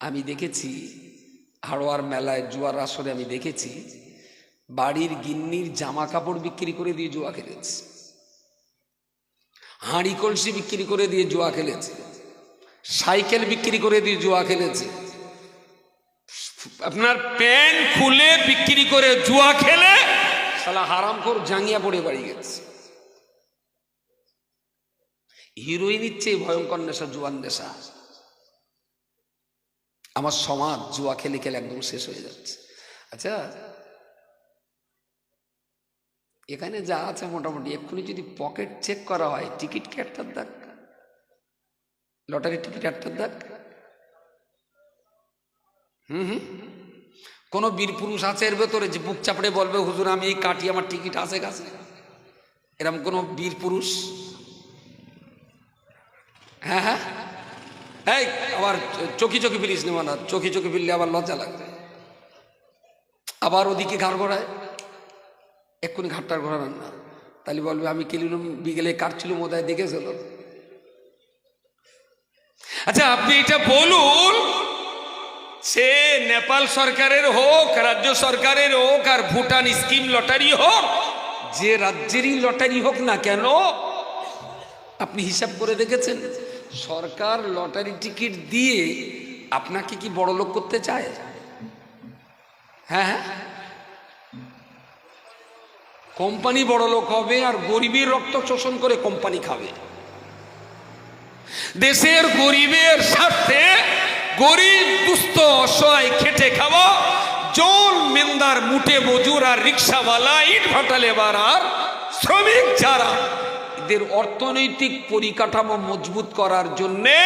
আমি দেখেছি হাড়োয়ার মেলায় জুয়ার আসরে আমি দেখেছি বাড়ির গিন্নির জামা কাপড় বিক্রি করে দিয়ে জুয়া খেলেছে। হাঁড়ি কলসি বিক্রি করে দিয়ে জুয়া খেলেছে। সাইকেল বিক্রি করে দিয়ে জুয়া খেলেছে। আপনার প্যান্ট খুলে বিক্রি করে জুয়া খেলে? হারাম কর জাঙ্গিয়া পড়ে বাড়ি গেছে। হিরোইনের চেয়ে ভয়ঙ্কর নেশা জুয়ার নেশা। আমার সমাজ জুয়া খেলে খেলে একদম শেষ হয়ে যাচ্ছে। আচ্ছা এখানে যা আছে মোটামুটি, এক্ষুনি যদি পকেট চেক করা হয় টিকিট কি একটার দাগ লটারির টিকিট একটার দাগ হুম হুম। কোনো বীর পুরুষ আছে এর ভেতরে যে বুক চাপড়ে বলবে, হুজুর, আমি এই কাটি আমার টিকিট আছে কাছে? এরকম কোনো বীর পুরুষ? হ্যাঁ হ্যাঁ। এই, আবার চকি চকি ফিরিস নেওয়া না চকি চকি ফিরলে আবার লজ্জা লাগবে। আবার ওদিকে ঘাড় ঘোরায়। এক্ষুনি ঘাটটার ঘোরাবেন না। তাহলে বলবে, আমি কিলিলুম বিকেলে কাটছিলুম ওদায় দেখেছিল আচ্ছা আপনি এটা বলুন, সে নেপাল সরকারের হোক, রাজ্য সরকারের হোক, আর ভুটান স্কিম লটারি হোক, যে রাজ্যেরই লটারি হোক না কেন, আপনি হিসাব করে দেখেছেন? সরকার লটারি টিকিট দিয়ে আপনাকে কি বড় লোক করতে চায়? হ্যাঁ হ্যাঁ। কোম্পানি বড় লোক হবে আর গরিবের রক্ত শোষণ করে কোম্পানি খাবে। দেশের গরিবের স্বার্থে গরিব, দুস্থ, অসহায় খেটে খাওয়া, জল, মেন্দার মুটে মজুর আর রিক্সাওয়ালা, ইট ভাটা লেবার আর শ্রমিক যারা এদের অর্থনৈতিক পরিকাঠামো মজবুত করার জন্যে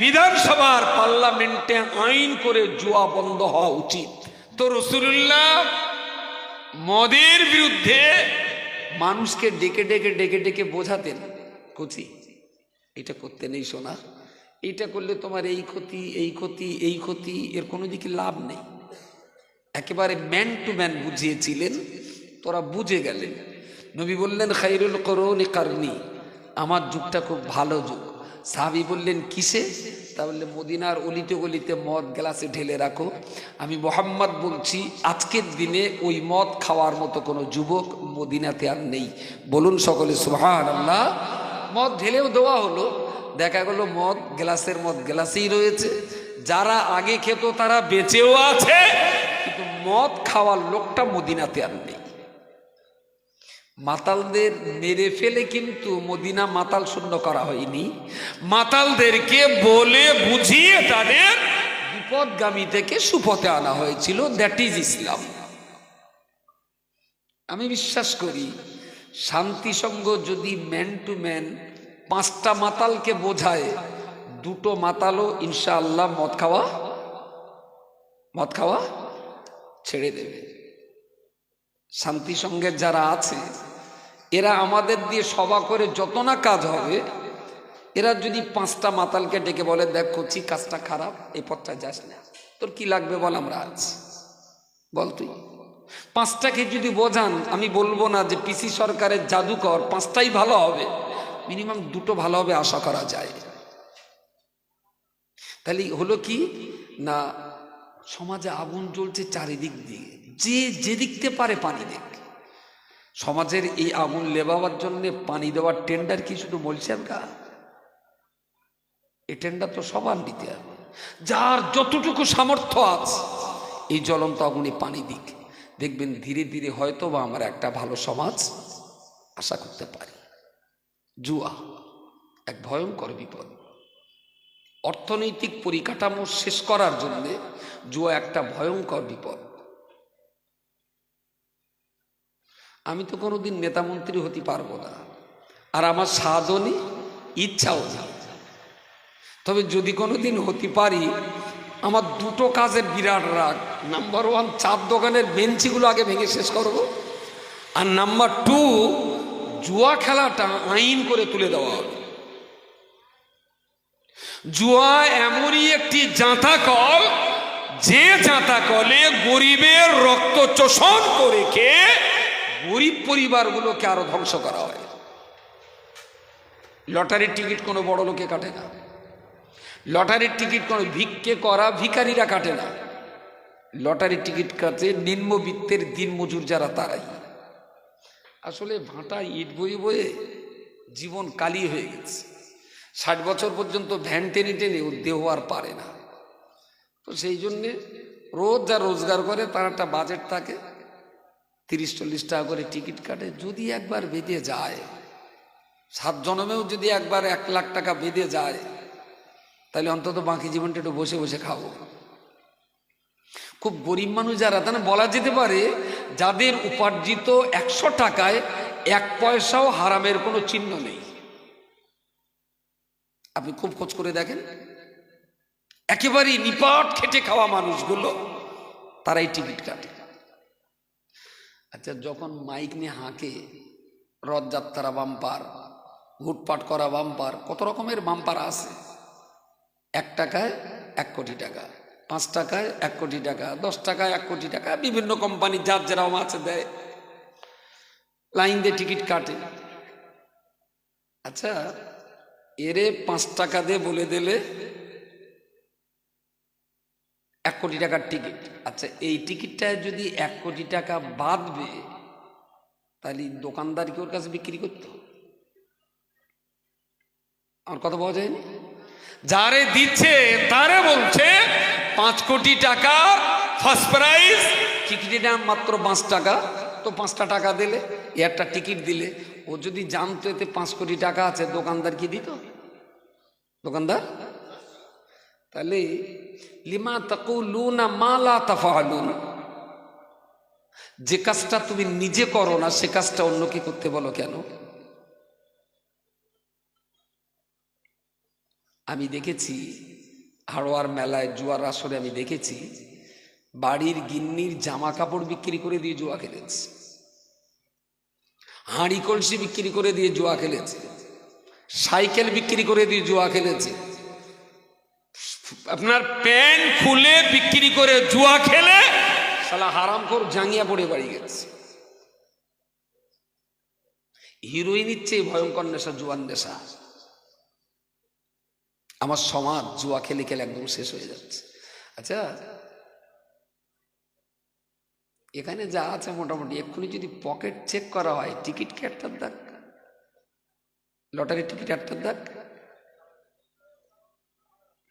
বিধানসভার পার্লামেন্টে আইন করে জুয়া বন্ধ হওয়া উচিত। তো রসুল্লাহ মদের বিরুদ্ধে মানুষকে ডেকে ডেকে ডেকে ডেকে বোঝাতেন, কচি, এটা করতে নেই সোনা। এটা করলে তোমার এই ক্ষতি এই ক্ষতি এই ক্ষতি, এর কোনো দিকে লাভ নেই। একেবারে ম্যান টু ম্যান বুঝিয়েছিলেন, তোরা বুঝে গেলেন। নবী বললেন, খাইরুল করুন কারনি। আমার যুগটা খুব ভালো যুগ। সাহাবি বললেন, কিসে? তা বললে, মদিনার অলিতে গলিতে মদ গ্লাসে ঢেলে রাখো। আমি মোহাম্মদ বলছি, আজকের দিনে ওই মদ খাওয়ার মতো কোনো যুবক মদিনাতে আর নেই। বলুন সকলে সুহান আল্লাহ মদ ঢেলেও দেওয়া হলো। দেখা গেল, মদ গ্লাসের মদ গ্লাসেই রয়েছে। যারা আগে খেত, তারা বেঁচেও আছে। কিন্তু মদ খাওয়ার লোকটা মদিনাতে আর নেই। মাতালদের মেরে ফেলে কিন্তু মদিনা মাতাল শূন্য করা হয়নি। মাতালদেরকে বলে বুঝিয়ে তাদের বিপদগামী থেকে সুপথে আনা হয়েছিল। দ্যাট ইজ ইসলাম আমি বিশ্বাস করি, শান্তিসঙ্গ যদি ম্যান টু ম্যান পাঁচটা মাতালকে বোঝায়, দুটো মাতালও ইনশাআল্লাহ মদ খাওয়া মদ খাওয়া ছেড়ে দেবে। শান্তিসঙ্গের যারা আছে, এরা আমাদের দিয়ে সভা করে যত না কাজ হবে, এরা যদি পাঁচটা মাতালকে ডেকে বলে, দেখ করছি কাজটা খারাপ এই পথটা যাস না। তোর কি লাগবে বল আমরা আছি। বল তুই। পাঁচটাকে যদি বোঝান, আমি বলব না যে পিসি সরকারের জাদুকর, পাঁচটাই ভালো হবে। মিনিমাম দুটো ভালো হবে আশা করা যায়। তাহলে হলো কি? না, সমাজে আগুন জ্বলছে চারিদিক দিয়ে। যে যেদিকতে পারে পানি দেখ সমাজের এই আগুন লেবাবার জন্য পানি দেওয়ার টেন্ডার কি শুধু বলছেন কা এই টেন্ডার তো সবার নিতে হবে। যার যতটুকু সামর্থ্য আছে, এই জ্বলন্ত আগুনে পানি দিক। দেখবেন ধীরে ধীরে হয়তো বা আমরা একটা ভালো সমাজ আশা করতে পারি। জুয়া, এক ভয়ঙ্কর বিপদ। অর্থনৈতিক পরিকাঠামো শেষ করার জন্যে জুয়া একটা ভয়ঙ্কর বিপদ। আমি তো কোনোদিন নেতামন্ত্রী হতে পারব না। আর আমার সাধও নেই ইচ্ছাও নেই তবে যদি কোনোদিন হতে পারি, আমার দুটো কাজের বিরাট রাগ। নাম্বার ওয়ান চার দোকানের বেঞ্চিগুলো আগে ভেঙে শেষ করব। আর নাম্বার টু জুয়া খেলাটা আইন করে তুলে দেওয়া হবে। জুয়া এমনই একটি জাঁতা কল যে জাঁতা কলে গরিবের রক্ত চোষণ করে খেয়ে গরিব পরিবারগুলোকে আরও ধ্বংস করা হয়। লটারির টিকিট কোনো বড় লোকে কাটে না। লটারির টিকিট কোনো ভিক্ষে করা ভিখারিরা কাটে না। লটারির টিকিট কাটে নিম্নবিত্তের দিন মজুর যারা তারাই। আসলে ভাঁটা ইট বই বয়ে জীবন কালি হয়ে গেছে। ষাট বছর পর্যন্ত ভ্যান টেনে টেনে ও দেহ আর পারে না। তো সেই জন্যে রোজ যা রোজগার করে, তার একটা বাজেট থাকে। তিরিশ চল্লিশ টাকা করে টিকিট কাটে, যদি একবার বেঁধে যায়, সাত জনমেও যদি একবার এক লাখ টাকা বেঁধে যায়, তাহলে অন্তত বাকি জীবনটা একটু বসে বসে খাব। খুব গরিব মানুষ যারা, তাহলে বলা যেতে পারে যাদের উপার্জিত একশো টাকায় এক পয়সাও হারামের কোনো চিহ্ন নেই। আপনি খুব খোঁজ করে দেখেন, একেবারেই নিপাট খেটে খাওয়া মানুষগুলো, তারাই টিকিট কাটে। আচ্ছা যখন মাইক নিয়ে হাঁকে রথযাত্রা বাম্পার লুটপাট করা বাম্পার, কত রকমের বাম্পার আছে? এক টাকায় এক কোটি টাকা, পাঁচ টাকায় এক কোটি টাকা, দশ টাকায় এক কোটি টাকা, বিভিন্ন কোম্পানি যার যেরকম আছে দেয়। লাইন দিয়ে টিকিট কাটে। আচ্ছা এরে পাঁচ টাকা দিয়ে বলে দিলে এক কোটি টাকার টিকিট আচ্ছা এই টিকিটটায় যদি এক কোটি টাকা বাদবে তাহলে দোকানদার কি ওর কাছে বিক্রি করতো? আমার কথা পাওয়া যায়নি? যারে দিচ্ছে তারে বলছে পাঁচ কোটি টাকা ফার্স্ট প্রাইজ টিকিটের দাম মাত্র পাঁচ টাকা তো পাঁচটা টাকা দিলে একটা টিকিট দিলে ও যদি জানতো এতে পাঁচ কোটি টাকা আছে দোকানদার কি দিত? দোকানদার? তাহলে, লিমা তাকুলুনা মালা তাফালুন যে কাজটা তুমি নিজে করো না, সে কাজটা অন্যকে করতে বলো কেন? আমি দেখেছি হাড়োয়ার মেলায়, জুয়ার আসরে আমি দেখেছি, বাড়ির গিন্নির জামা কাপড় বিক্রি করে দিয়ে জুয়া খেলেছে। হাঁড়ি কলসি বিক্রি করে দিয়ে জুয়া খেলেছে। সাইকেল বিক্রি করে দিয়ে জুয়া খেলেছে। আপনার প্যান্ট খুলে বিক্রি করে জুয়া খেলে সালা হারাম কর জাঙ্গিয়া পড়ে বাড়ি গেছে। হিরোইন ইচ্ছে ভয়ঙ্কর নেশা জুয়ান নেশা। আমার সমাজ জুয়া খেলে খেলে একদম শেষ হয়ে যাচ্ছে। আচ্ছা এখানে যা আছে মোটামুটি, এক্ষুনি যদি পকেট চেক করা হয় টিকিট কি একটার দাগ লটারি টিকিট একটার দাগ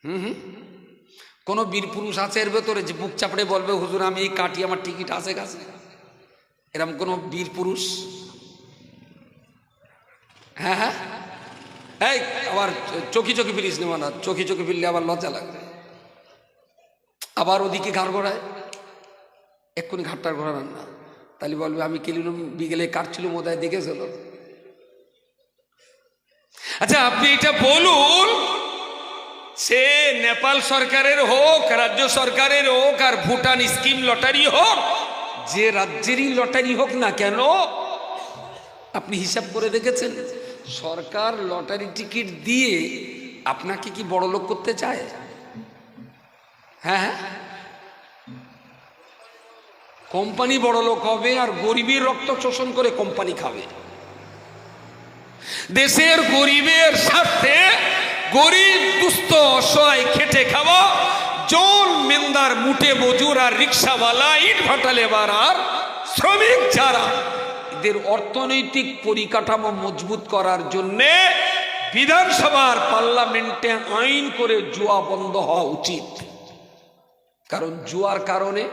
হুম হুম। কোনো বীর পুরুষ আছে এর ভেতরে যে বুক চাপড়ে বলবে, হুজুর, আমি এই কাটি আমার টিকিট আছে কাছে। এরকম কোনো বীর পুরুষ? হ্যাঁ হ্যাঁ। এই, আবার চকি চকি ফিরিস নেব না চকি চকি ফিরলে আবার লজ্জা লাগবে। আবার ওদিকে ঘাড় ঘোরায়। এক্ষুনি ঘাটটার ঘোরানোর না। তাহলে বলবে, আমি কিলিনুম বিকেলে কাটছিল মোদায় দেখেছিল। আচ্ছা আপনি এটা বলুন। সে নেপাল সরকারের হোক, রাজ্য সরকারের হোক, আর ভুটান স্কিম লটারি হোক, যে রাজ্যেরই লটারি হোক না কেন, আপনি হিসাব করে দেখেছেন? সরকার লটারি টিকিট দিয়ে আপনাকে কি বড় লোক করতে চায়? হ্যাঁ হ্যাঁ। কোম্পানি বড় লোক হবে আর গরিবের রক্ত শোষণ করে কোম্পানি খাবে। দেশের গরিবের স্বার্থে গরিব, দুস্থ, অসহায় খেটে খাওয়া, জল, মেন্দার মুটে মজুর আর রিক্সাওয়ালা, ইট ভাটা লেবার আর শ্রমিক যারা। এদের অর্থনৈতিক পরিকাঠামো মজবুত করার জন্যে বিধানসভার পার্লামেন্টে আইন করে জুয়া বন্ধ হওয়া উচিত। কারণ জুয়ার কারণে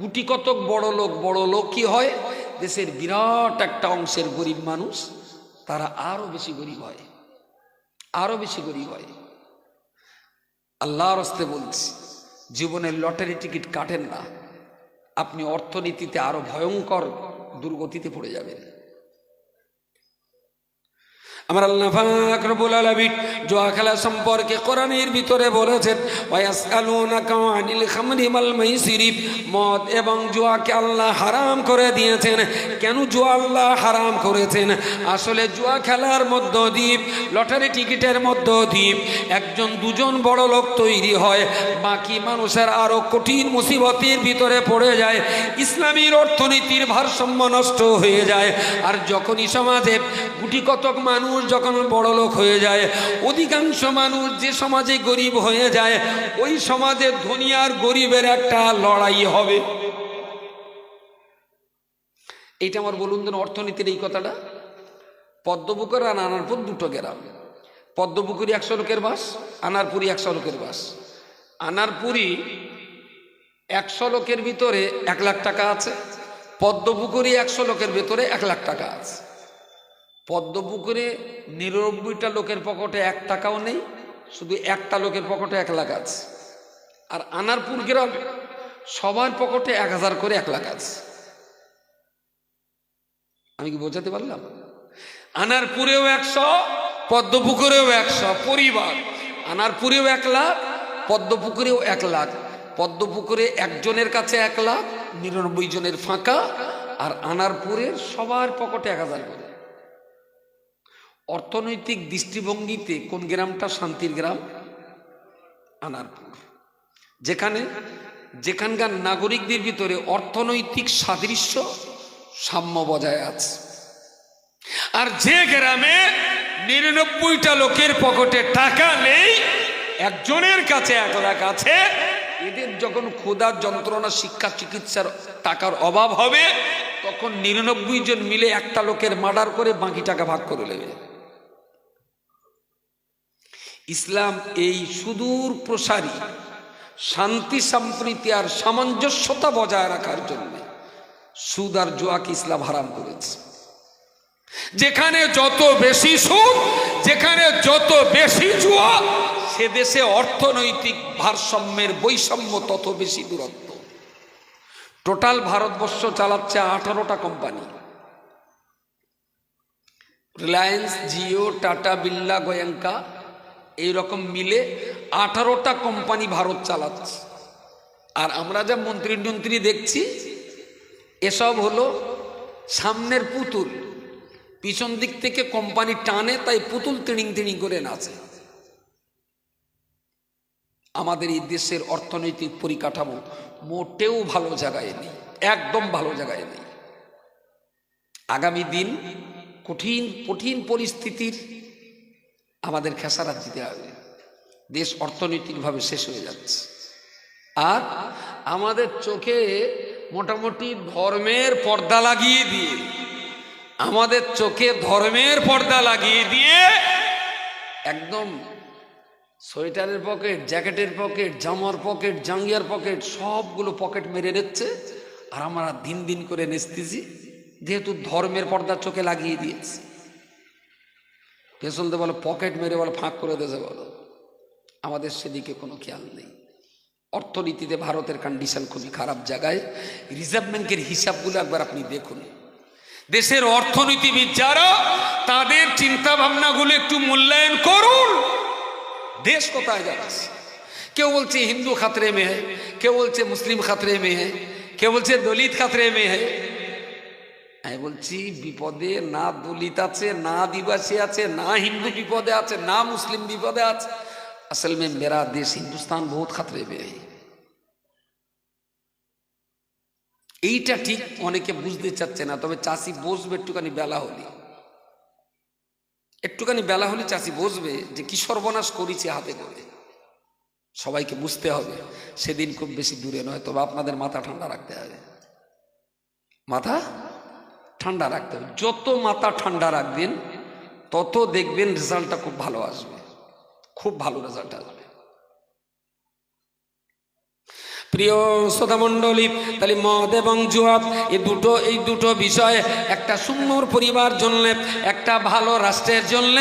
গুটি কতক বড় লোক, বড় লোকই হয়। দেশের বিরাট একটা অংশের গরিব মানুষ, তারা আরও বেশি গরিব হয়। আরও বেশি গরিব হয়। আল্লাহর হস্তে বলছি জীবনের লটারি টিকিট কাটেন না। আপনি অর্থনীতিতে আরও ভয়ঙ্কর দুর্গতিতে পড়ে যাবেন। আমার আল্লাহ পাক রব্বুল আলামিন জুয়া খেলা সম্পর্কে কোরআনের ভিতরে বলেছেন ওয়াসআলুনাকা আনিল খামরি ওয়াল মাইসিরি মদ এবং জুয়াকে আল্লাহ হারাম করে দিয়েছেন। কেন জুয়া আল্লাহ হারাম করেছেন? আসলে জুয়া খেলার মধ্য দ্বীপ, লটারি টিকিটের মধ্য দ্বীপ, একজন, দুজন বড় লোক তৈরি হয়, বাকি মানুষের আরও কঠিন মুসিবতের ভিতরে পড়ে যায়, ইসলামীর অর্থনীতির ভারসাম্য নষ্ট হয়ে যায়। আর যখনই সমাজে গুটি কতক মানুষ মানুষ যখন বড় লোক হয়ে যায়, অধিকাংশ মানুষ যে সমাজে গরিব হয়ে যায়, ওই সমাজে ধনী আর গরিবের একটা লড়াই হবে। এইটা আমার বলুন দেন অর্থনীতির এই কথাটা। পদ্মপুকুর আর আনারপুর দুটো গ্রাম। পদ্মপুকুরি একশো লোকের বাস আনারপুরি একশো লোকের বাস। আনারপুরি একশো লোকের ভিতরে এক লাখ টাকা আছে পদ্মপুকুরি একশো লোকের ভিতরে এক লাখ টাকা আছে। পদ্মপুকুরে নিরানব্বইটা লোকের পকেটে এক টাকাও নেই, শুধু একটা লোকের পকেটে এক লাখ আছে। আর আনারপুর গ্রামে সবার পকেটে এক হাজার করে এক লাখ আছে। আমি কি বোঝাতে পারলাম? আনারপুরেও একশো, পদ্মপুকুরেও একশো, পরিবার। আনারপুরেও এক লাখ, পদ্মপুকুরেও এক লাখ। পদ্মপুকুরে একজনের কাছে এক লাখ, নিরানব্বই জনের ফাঁকা। আর আনারপুরের সবার পকেটে এক হাজার করে। অর্থনৈতিক দৃষ্টিভঙ্গিতে কোন গ্রামটা শান্তির গ্রাম? আনারপুর। যেখানে যেখানকার নাগরিকদের ভিতরে অর্থনৈতিক সাদৃশ্য সাম্য বজায় আছে। আর যে গ্রামে নিরানব্বইটা লোকের পকেটে টাকা নেই, একজনের কাছে এক লাখ আছে, এদের যখন ক্ষুধার যন্ত্রণা, শিক্ষা, চিকিৎসার টাকার অভাব হবে, তখন নিরানব্বই জন মিলে একটা লোকের মার্ডার করে বাকি টাকা ভাগ করে নেবে। ইসলাম এই সুদূর প্রসারী, শান্তি, সম্প্রীতি আর সামঞ্জস্যতা বজায় রাখার জন্য সুদ আর জোয়াকে ইসলাম হারাম করেছে। যেখানে যত বেশি সুদ, যেখানে যত বেশি জুয়া, সে দেশে অর্থনৈতিক ভারসাম্যের বৈষম্য তত বেশি দূরত্ব। টোটাল ভারতবর্ষ চালাচ্ছে আঠারোটা কোম্পানি। রিলায়েন্স, জিও, টাটা, বিল্লা, গোয়েঙ্কা এইরকম মিলে আঠারোটা কোম্পানি ভারত চালাচ্ছে। আর আমরা যা মন্ত্রী টন্ত্রী দেখছি, এসব হলো সামনের পুতুল। পিছন দিক থেকে কোম্পানি টানে, তাই পুতুল তিড়িং তিড়িং করে নাচে। আমাদের এই দেশের অর্থনৈতিক পরিকাঠামো মোটেও ভালো জায়গায় নেই, একদম ভালো জায়গায় নেই। আগামী দিন কঠিন কঠিন পরিস্থিতির আমাদের খেসারাত দিতে হবে। দেশ অর্থনৈতিকভাবে শেষ হয়ে যাচ্ছে। আর আমাদের চোখে মোটামুটি ধর্মের পর্দা লাগিয়ে দিয়ে, আমাদের চোখে ধর্মের পর্দা লাগিয়ে দিয়ে একদম সোয়েটারের পকেট, জ্যাকেটের পকেট, জামার পকেট, জাঙ্গিয়ার পকেট সবগুলো পকেট মেরে নিচ্ছে। আর আমরা দিন দিন করে নেচতেছি যেহেতু ধর্মের পর্দা চোখে লাগিয়ে দিয়েছি। পেছনতে বলে পকেট মেরে বলে ফাঁক করে দেছে বলো? আমাদের সেদিকে কোনো খেয়াল নেই। অর্থনীতিতে ভারতের কন্ডিশন খুবই খারাপ জায়গায়। রিজার্ভ ব্যাংকের হিসাবগুলো একবার আপনি দেখুন। দেশের অর্থনীতিবিদ যারা, তাদের চিন্তা ভাবনাগুলো একটু মূল্যায়ন করুন। দেশ কোথায় যাচ্ছে? কেউ বলছে হিন্দু খাতরে মে কেউ বলছে মুসলিম খাতরে মে হ্যাঁ কেউ বলছে দলিত খাতরে মে হ্যাঁ আমি বলছি বিপদে না দলিত আছে না আদিবাসী আছে না হিন্দু বিপদে আছে না মুসলিম বিপদে আছে असल में मेरा देश हिंदुस्तान बहुत खतरे में है এইটা ঠিক অনেকে বুঝতে চাচ্ছে না তবে চাষি বসবে একটুখানি বেলা হলে একটুখানি বেলা হলে চাষি বসবে যে কি সর্বনাশ করেছে হাতে করে সবাইকে বুঝতে হবে সেদিন খুব বেশি দূরে নয় তবে আপনাদের মাথা ঠান্ডা রাখতে হবে মাথা ঠান্ডা রাখতে হবে। যত মাথা ঠান্ডা রাখবেন, তত দেখবেন রেজাল্টটা খুব ভালো আসবে। খুব ভালো রেজাল্ট আসবে। প্রিয় শ্রোতামণ্ডলী, তাহলে মদ এবং জুয়া এই দুটো এই দুটো বিষয়ে একটা সুন্দর পরিবার জন্য, একটা ভালো রাষ্ট্রের জন্য,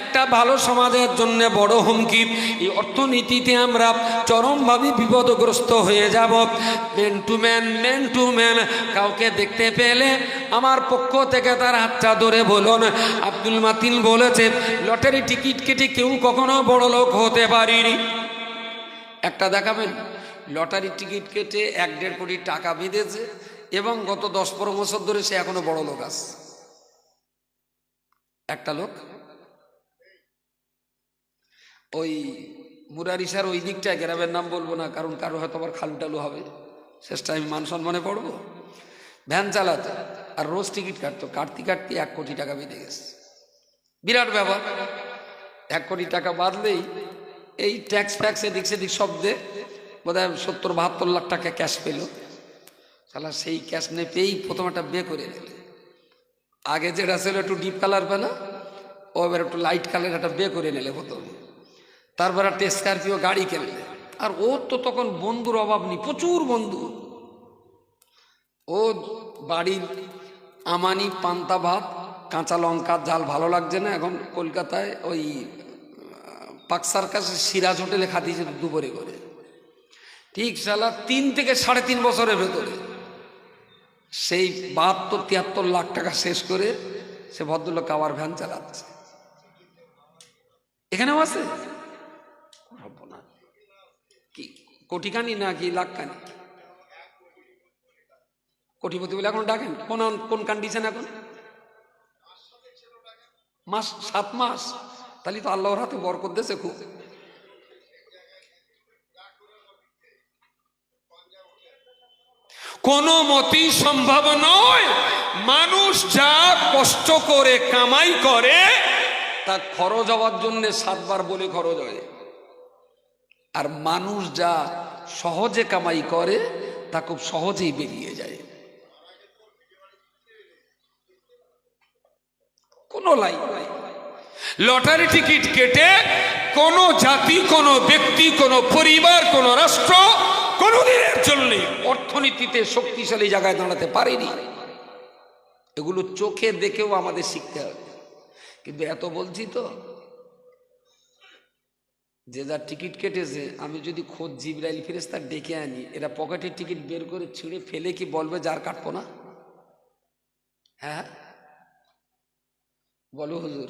একটা ভালো সমাজের জন্যে বড় হুমকি। এই অর্থনীতিতে আমরা চরমভাবে বিপদগ্রস্ত হয়ে যাব। Man to man man to man কাউকে দেখতে পেলে আমার পক্ষ থেকে তার হাতটা ধরে বলুন। আব্দুল মাতিন বলেছে, লটারি টিকিট কেটে কেউ কখনো বড় লোক হতে পারিনি। একটা দেখাবেন? লটারি টিকিট কেটে এক দেড় কোটি টাকা বেঁধেছে এবং গত দশ পনেরো বছর ধরে সে এখনও বড় লোক আছে। একটা লোক? ওই মুরারিসার ওই দিকটায় গ্রামের নাম বলব না, কারণ কারও হয়তো আবার খালু টালু হবে। শেষটা আমি মান সম্মানে পড়ব। ভ্যান চালাতো আর রোজ টিকিট কাটতো। কাটতে কাটতে এক কোটি টাকা বেঁধে গেছে। বিরাট ব্যাপার। এক কোটি টাকা বাঁধলেই এই ট্যাক্স ফ্যাক্স এদিক সেদিক সব বোধ হয় সত্তর, বাহাত্তর লাখ টাকা ক্যাশ পেল। সালা সেই ক্যাশ নিয়ে পেয়েই প্রথম একটা বে করে নিলে। আগে যেটা ছিল একটু ডিপ কালার পেনা ও এবার একটু লাইট কালার একটা বে করে নিলে প্রথমে। তারপর একটা স্করপিও গাড়ি কিনলে। আর ওর তো তখন বন্ধুর অভাব নেই, প্রচুর বন্ধু। ও বাড়ির আমানি, পান্তা ভাত, কাঁচা লঙ্কার জাল ভালো লাগছে না, এখন কলকাতায় ওই পাকসার কাছে সিরাজ হোটেলে খাতিয়েছে দুপুরে করে। ঠিক সালা তিন থেকে সাড়ে তিন বছরের ভেতরে। সেই বাহাত্তর, তিয়াত্তর লাখ টাকা শেষ করে সে ভদ্রলোক কাবার ভ্যান চালাচ্ছে। এখানেও আছে? কি না কি লাখখানি? কোটিপতি বলে এখন ডাকেন? কোন কোন কন্ডিশন এখন? মাস, সাত মাস। তাহলে তো আল্লাহর হাতে বরকত দেশে খুব। কোনো মতেই সম্ভব নয়। মানুষ যা কষ্ট করে, কামাই করে তা খরচ হওয়ার জন্য সাতবার বলে খরচ হয়। আর মানুষ যা সহজে কামাই করে, তা খুব সহজেই বেরিয়ে যায়। কোনো লাইন নাই। লটারি টিকিট কেটে কোনো জাতি, কোনো ব্যক্তি, কোনো পরিবার, কোনো রাষ্ট্র কোনোদিনের জন্য অর্থনীতিতে শক্তিশালী জায়গায় দাঁড়াতে পারেনি। এগুলো চোখে দেখেও আমাদের শিখতে হবে। কিন্তু এত বলছি তো যে যার টিকিট কেটেছে আমি যদি খোঁজ জিবরাইল ফেরেস্তা ডেকে আনি এরা পকেটের টিকিট বের করে ছিঁড়ে ফেলে কি বলবে যার কাটবো না? হ্যাঁ বলো হুজুর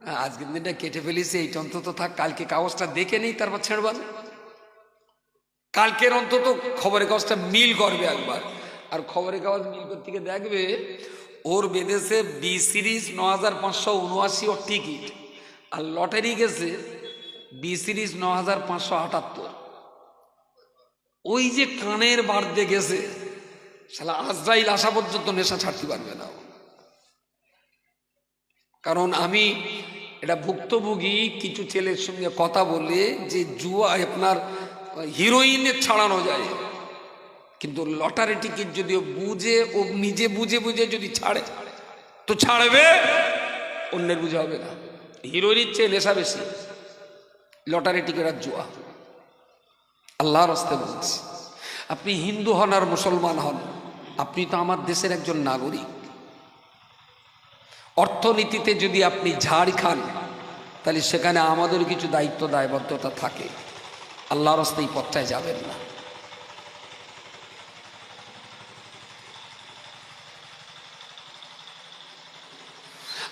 হ্যাঁ, আজকের দিনটা কেটে ফেলিস এইটা অন্তত থাক কালকে কাগজটা দেখে নেই তারপর ছেড়বান কালকের অন্তত খবরের কাগজটা মিল করবে একবার। আর খবরের কাগজ মিল করতে দেখবে, ওর বেঁধেছে বি সিরিজ ন হাজার পাঁচশো উনআশি ওর টিকিট। আর লটারি গেছে বি সিরিজ ন হাজার পাঁচশো আটাত্তর। ওই যে কানের বাড়তে গেছে, শালা আজরাইল আসা পর্যন্ত নেশা ছাড়তে পারবে না কারণ আমি এটা ভুক্তভোগী, কিছু ছেলের সঙ্গে কথা বলে যে জুয়া আপনার হিরোইনের ছাড়ানো যায়। কিন্তু লটারি টিকিট যদি বুঝে, ও নিজে বুঝে বুঝে যদি ছাড়ে, তো ছাড়বে, অন্যের বুঝে হবে না। হিরোইনের চেয়ে নেশা বেশি, লটারি টিকিট আর জুয়া। আল্লাহর হস্তে বলছি, আপনি হিন্দু হন আর মুসলমান হন, আপনি তো আমার দেশের একজন নাগরিক। অর্থনীতিতে যদি আপনি ঝাড় খান, তাহলে সেখানে আমাদের কিছু দায়িত্ব, দায়বদ্ধতা থাকে। আল্লাহর হস্তে এই পথটায় যাবেন না।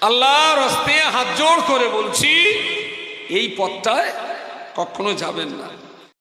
আল্লাহর হস্তে হাত জোড় করে বলছি, এই পথটায় কখনো যাবেন না।